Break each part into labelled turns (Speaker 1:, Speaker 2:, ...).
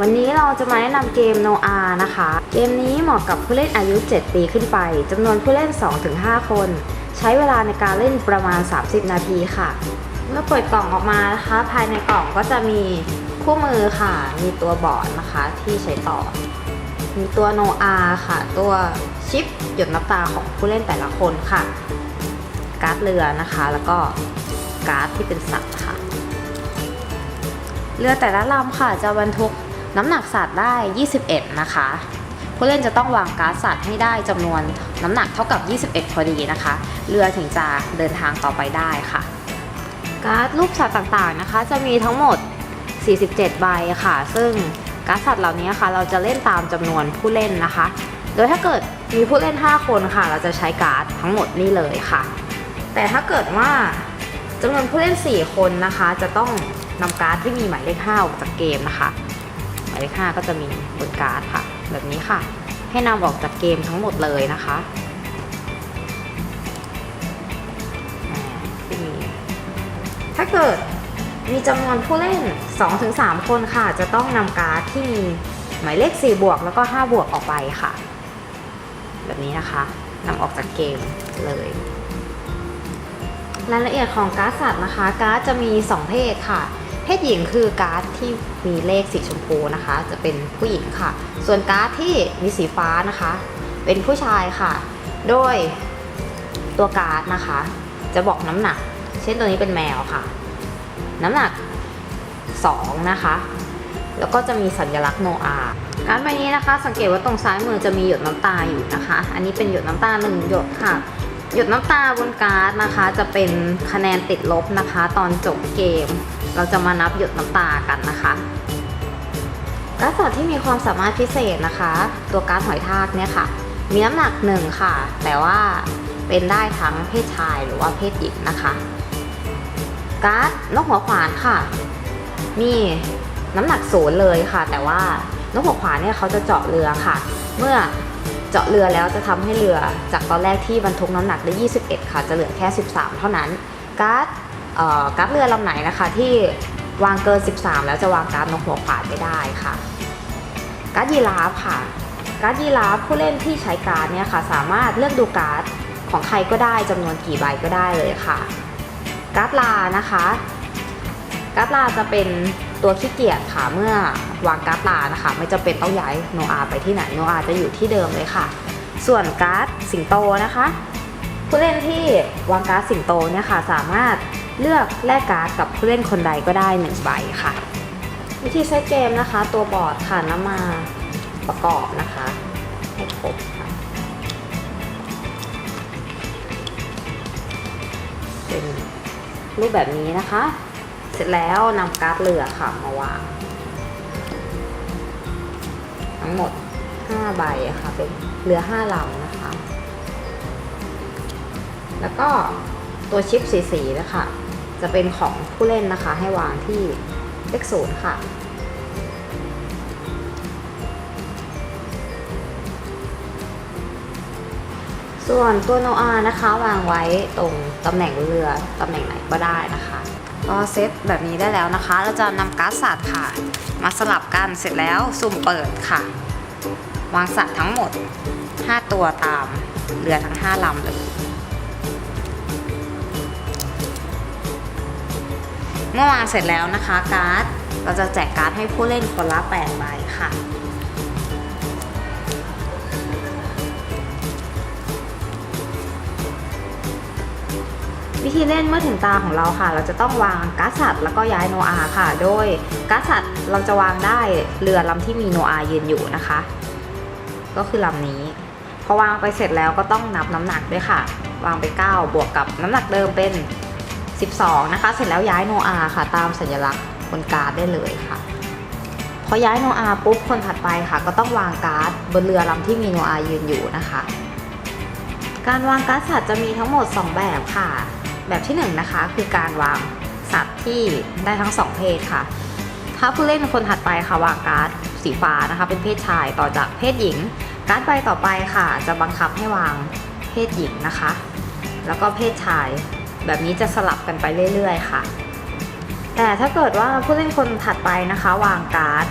Speaker 1: วันนี้เราจะมาแนะนำเกม No R นะคะ เกมนี้เหมาะกับผู้เล่นอายุ 7 ปีขึ้นไปจำนวนผู้เล่น 2-5 คน ใช้เวลาในการเล่นประมาณ 30 นาทีค่ะ เมื่อเปิดกล่องออกมานะคะ ภายในกล่องก็จะมีคู่มือค่ะ มีตัวบอร์ดนะคะที่ใช้ต่อ มีตัว No R ค่ะ ตัวชิปหยดน้ำตาของผู้เล่นแต่ละคนค่ะ การ์ดเรือนะคะ แล้วก็การ์ดที่เป็นสัตว์ค่ะ เรือแต่ละลำค่ะจะบรรทุก น้ำหนักสัตว์ได้ 21 นะคะ ผู้เล่นจะต้องวางการ์ดสัตว์ให้ได้จำนวนน้ำหนักเท่ากับ 21 พอดีนะคะ เรือถึงจะเดินทางต่อไปได้ค่ะ การ์ดรูปสัตว์ต่างๆนะคะ จะมีทั้งหมด 47 ใบค่ะ ซึ่งการ์ดสัตว์เหล่านี้ค่ะ เราจะเล่นตามจำนวนผู้เล่นนะคะ โดยถ้าเกิดมีผู้เล่น 5 คนค่ะ เราจะใช้การ์ดทั้งหมดนี่เลยค่ะ แต่ถ้าเกิดว่าจำนวนผู้เล่น 4 คนนะคะ จะต้องนำการ์ดที่มีหมายเลข5ออกจากเกมนะคะ หมายเลข5ก็จะมีบนการ์ดค่ะ แบบนี้ค่ะ ให้นำออกจากเกมทั้งหมดเลยนะคะถ้าเกิดมีจำนวนผู้เล่น 2-3 คนค่ะ จะต้องนำการ์ดที่มีหมายเลข 4 บวกแล้วก็ 5 บวกออกไปค่ะ แบบนี้นะคะนำออกจากเกมเลยรายละเอียดของการ์ดสัตว์นะคะ การ์ดจะมี 2 เพศค่ะ เพศหญิงคือการ์ดที่ มีเลขสีชมพูนะคะ จะเป็นผู้หญิงค่ะ ส่วนการ์ดที่มีสีฟ้านะคะ เป็นผู้ชายค่ะ โดยตัวการ์ดนะคะ จะบอกน้ำหนัก เช่นตัวนี้เป็นแมวค่ะ น้ำหนัก 2 นะคะ แล้วก็จะมีสัญลักษณ์โนอาการ์ดใบนี้นะคะ สังเกตว่าตรงซ้ายมือจะมีหยดน้ำตาอยู่นะคะ อันนี้เป็นหยดน้ำตาหนึ่งหยดค่ะหยดน้ำตาบนการ์ดนะคะ จะเป็นคะแนนติดลบนะคะ ตอนจบเกม เราจะมานับหยดน้ำตากันนะคะการ์ดสัตว์ที่มีความสามารถพิเศษนะคะ ตัวการ์ดหอยทากเนี่ยค่ะ มีน้ำหนักหนึ่งค่ะ แต่ว่าเป็นได้ทั้งเพศชายหรือว่าเพศหญิงนะคะการ์ดนกหัวขวานค่ะ มีน้ำหนักศูนย์เลยค่ะ แต่ว่านกหัวขวานเนี่ยเขาจะเจาะเรือค่ะ เมื่อเจาะเรือแล้วจะทำให้เรือจากตอนแรกที่บรรทุกน้ำหนักได้ 21 ค่ะ จะเหลือแค่ 13 เท่านั้น การ์ด กร์ดเรือลำไหนนะคะ ที่วางเกิน 13 แล้วจะวางการ์ดนกหัวขวานไม่ได้ค่ะการ์ดยีราฟค่ะ การ์ดยีราฟผู้เล่นที่ใช้การ์ดเนี่ยค่ะ สามารถเลือกดูการ์ดของใครก็ได้จำนวนกี่ใบก็ได้เลยค่ะ การ์ดลานะคะการ์ดลาจะเป็นตัวขี้เกียจค่ะเมื่อวางการ์ดลานะคะ ไม่จำเป็นต้องย้ายโนอาไปที่ไหนโนอาจะอยู่ที่เดิมเลยค่ะ ส่วนการ์ดสิงโตนะคะ ผู้เล่นที่วางการ์ดสิงโตเนี่ยค่ะ สามารถ เลือกแลกการ์ดกับผู้เล่นคนใดก็ได้หนึ่งใบค่ะ วิธีใช้เกมนะคะ ตัวบอร์ดค่ะนำมาประกอบนะคะให้ครบค่ะเป็นรูปแบบนี้นะคะ เสร็จแล้วนำการ์ดเรือค่ะมาวางทั้งหมด 5 ใบค่ะ เป็นเรือ 5ลำนะคะ แล้วก็ตัวชิปสีๆนะคะ จะเป็นของผู้เล่นนะคะ ให้วางที่เลขศูนย์ค่ะ ส่วนตัวโนอานะคะ วางไว้ตรงตำแหน่งเรือตำแหน่งไหนก็ได้นะคะก็เซตแบบนี้ได้แล้วนะคะ เราจะนำการ์ดสัตว์ค่ะ มาสลับกันเสร็จแล้วสุ่มเปิดค่ะ วางสัตว์ทั้งหมด 5 ตัวตามเรือทั้ง 5ลำเลย เมื่อวางเสร็จแล้วนะคะการ์ดเราจะแจกการ์ดให้ผู้เล่นคนละ8ใบค่ะวิธีเล่นเมื่อถึงตาของเราค่ะ เราจะต้องวางการ์ดสัตว์แล้วก็ย้ายโนอาค่ะ โดยการ์ดสัตว์เราจะวางได้เรือลำที่มีโนอายืนอยู่นะคะ ก็คือลำนี้ พอวางไปเสร็จแล้วก็ต้องนับน้ำหนักด้วยค่ะ วางไป 9 บวกกับน้ำหนักเดิมเป็น 12 นะคะ เสร็จแล้วย้ายโนอาค่ะ ตามสัญลักษณ์บนการ์ดได้เลยค่ะ พอย้ายโนอาปุ๊บคนถัดไปค่ะ ก็ต้องวางการ์ดบนเรือลำที่มีโนอายืนอยู่นะคะ การวางการ์ดสัตว์จะมีทั้งหมด 2 แบบค่ะ แบบที่ 1นงนะคะ คือการวางสัตว์ที่ได้ทั้ง 2 เพศค่ะ ถ้าผู้เล่นคนถัดไปค่ะวางการ์ดสีฟ้านะคะ เป็นเพศชายต่อจากเพศหญิง การ์ดใบต่อไปค่ะ จะบังคับให้วางเพศหญิงนะคะ แล้วก็เพศชาย แบบนี้จะสลับกันไปเรื่อยๆ ค่ะ แต่ถ้าเกิดว่าผู้เล่นคนถัดไปนะคะ วางการ์ด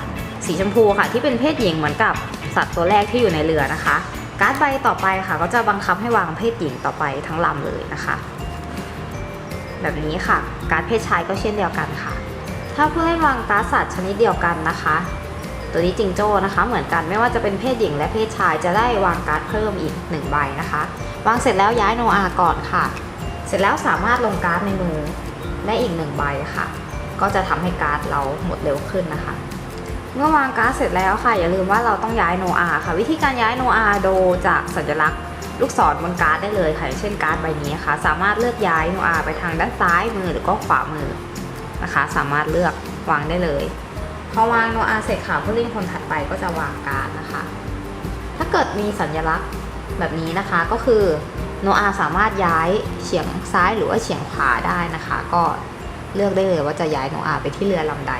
Speaker 1: สีชมพูค่ะ ที่เป็นเพศหญิงเหมือนกับสัตว์ตัวแรกที่อยู่ในเรือนะคะ การ์ดใบต่อไปค่ะ ก็จะบังคับให้วางเพศหญิงต่อไปทั้งลำเลยนะคะ แบบนี้ค่ะ การ์ดเพศชายก็เช่นเดียวกันค่ะ ถ้าผู้เล่นวางการ์ดสัตว์ชนิดเดียวกันนะคะ ตัวนี้จิงโจ้นะคะ เหมือนกันไม่ว่าจะเป็นเพศหญิงและเพศชายจะได้วางการ์ดเพิ่มอีกหนึ่งใบนะคะ วางเสร็จแล้วย้ายโนอาก่อนค่ะ เสร็จแล้วสามารถลงการ์ดในมือได้อีกหนึ่งใบค่ะ ก็จะทำให้การ์ดเราหมดเร็วขึ้นนะคะ เมื่อวางการ์ดเสร็จแล้วค่ะ อย่าลืมว่าเราต้องย้ายโนอาค่ะ วิธีการย้ายโนอาโดจากสัญลักษณ์ ลูกศรบนการ์ดได้เลยค่ะอย่างเช่นการ์ดใบนี้ค่ะ สามารถเลือกย้ายโนอาไปทางด้านซ้ายมือหรือก็ขวามือนะคะ สามารถเลือกวางได้เลยพอวางโนอาเสร็จค่ะผู้เล่นคนถัดไปก็จะวางการ์ดนะคะ ถ้าเกิดมีสัญลักษณ์แบบนี้นะคะก็คือ โนอาสามารถย้ายเฉียงซ้ายหรือว่าเฉียงขวาได้นะคะ ก็เลือกได้เลยว่าจะย้ายโนอาไปที่เรือลำใด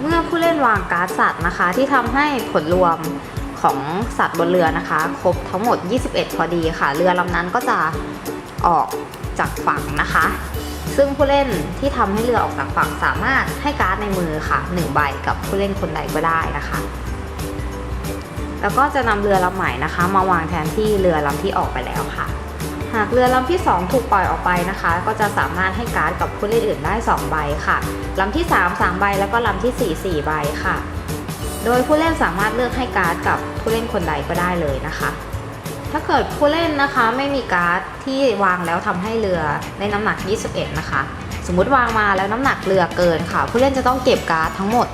Speaker 1: เมื่อผู้เล่นวางการ์ดสัตว์นะคะ ที่ทำให้ผลรวมของสัตว์บนเรือนะคะ ครบทั้งหมด 21 พอดีค่ะ เรือลำนั้นก็จะออกจากฝั่งนะคะ ซึ่งผู้เล่นที่ทำให้เรือออกจากฝั่งสามารถให้การ์ดในมือค่ะ1ใบกับผู้เล่นคนใดก็ได้นะคะ แล้วก็จะนำเรือลำใหม่นะคะ มาวางแทนที่เรือลำที่ออกไปแล้วค่ะ หากเรือลำที่ 2 ถูกปล่อยออกไปนะคะ ก็จะสามารถให้การ์ดกับผู้เล่นอื่นได้ 2 ใบค่ะลำที่ 3 3 ใบแล้วก็ลำที่ 4 4 ใบค่ะ โดยผู้เล่นสามารถเลือกให้การ์ดกับผู้เล่นคนใดก็ได้เลยนะคะ ถ้าเกิดผู้เล่นนะคะไม่มีการ์ดที่วางแล้วทำให้เรือได้น้ำหนัก 21 นะคะ สมมุติวางมาแล้วน้ำหนักเรือเกินค่ะ ผู้เล่นจะต้องเก็บการ์ดทั้งหมด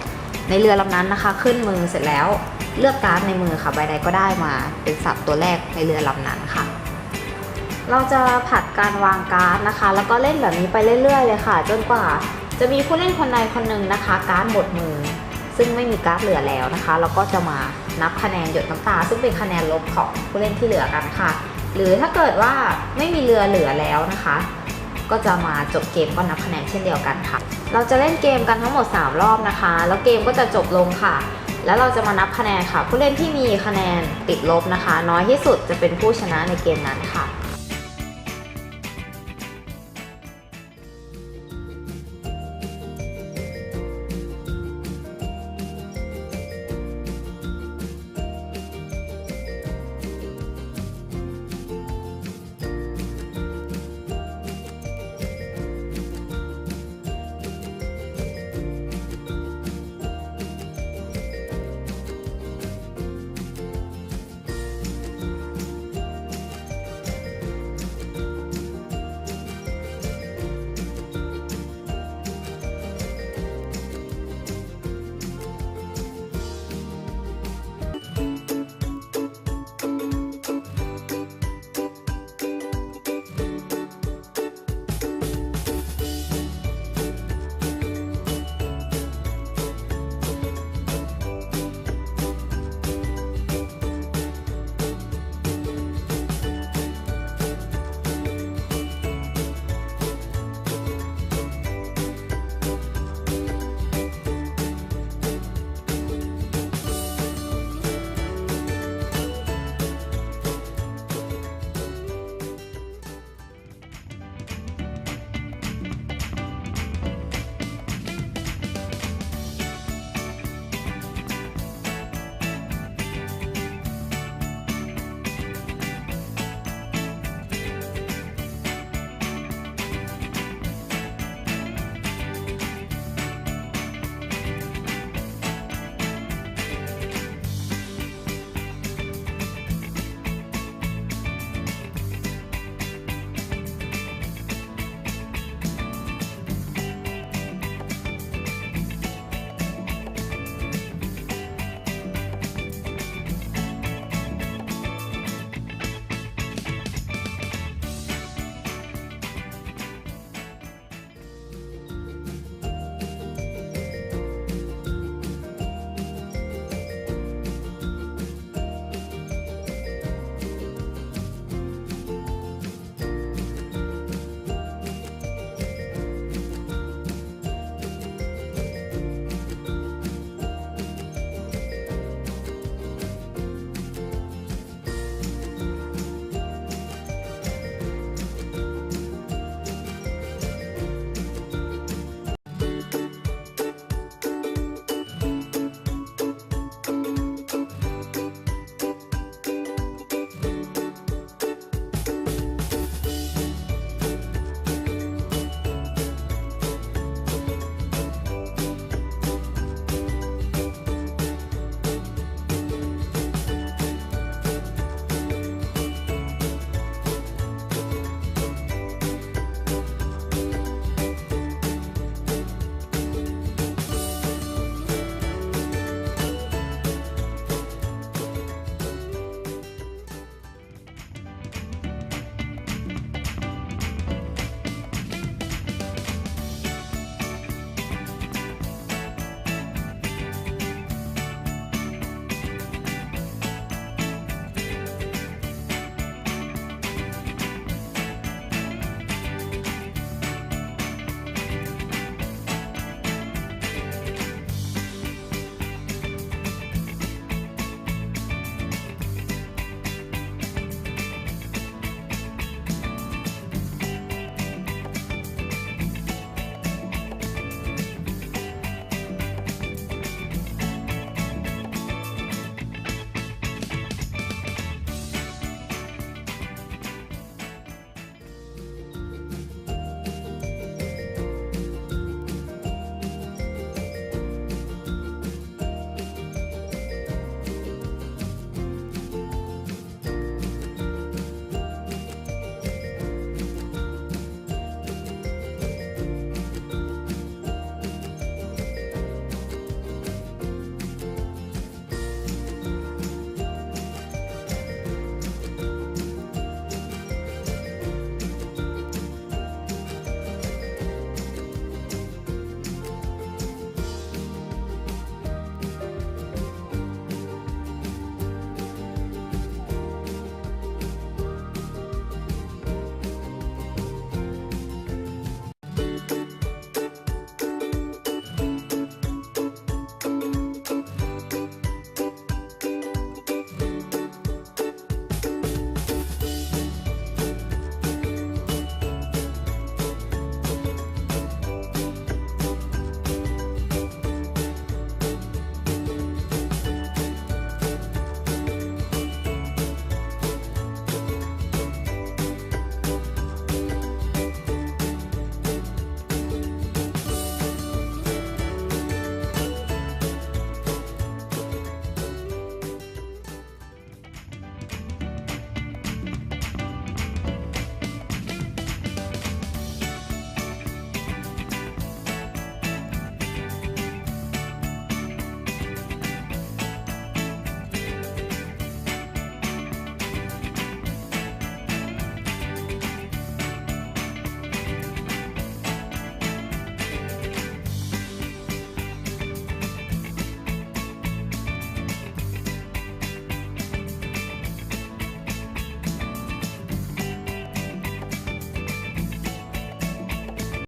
Speaker 1: ในเรือลำนั้นนะคะ ขึ้นมือเสร็จแล้วเลือกการ์ดในมือค่ะใบใดก็ได้มาเป็นสัตว์ตัวแรกในเรือลำนั้นค่ะ เราจะผัดการวางการ์ดนะคะ แล้วก็เล่นแบบนี้ไปเรื่อยๆเลยค่ะ จนกว่าจะมีผู้เล่นคนใดคนหนึ่งนะคะ การ์ดหมดมือ ซึ่งไม่มีการ์ดเหลือแล้วนะคะ เราก็จะมานับคะแนนหยดน้ำตา ซึ่งเป็นคะแนนลบของผู้เล่นที่เหลือกันค่ะ หรือถ้าเกิดว่าไม่มีเรือเหลือแล้วนะคะ ก็จะมาจบเกมก็นับคะแนนเช่นเดียวกันค่ะ เราจะเล่นเกมกันทั้งหมด 3 รอบนะคะ แล้วเกมก็จะจบลงค่ะแล้วเราจะมานับคะแนนค่ะ ผู้เล่นที่มีคะแนนติดลบนะคะ น้อยที่สุดจะเป็นผู้ชนะในเกมนั้นค่ะ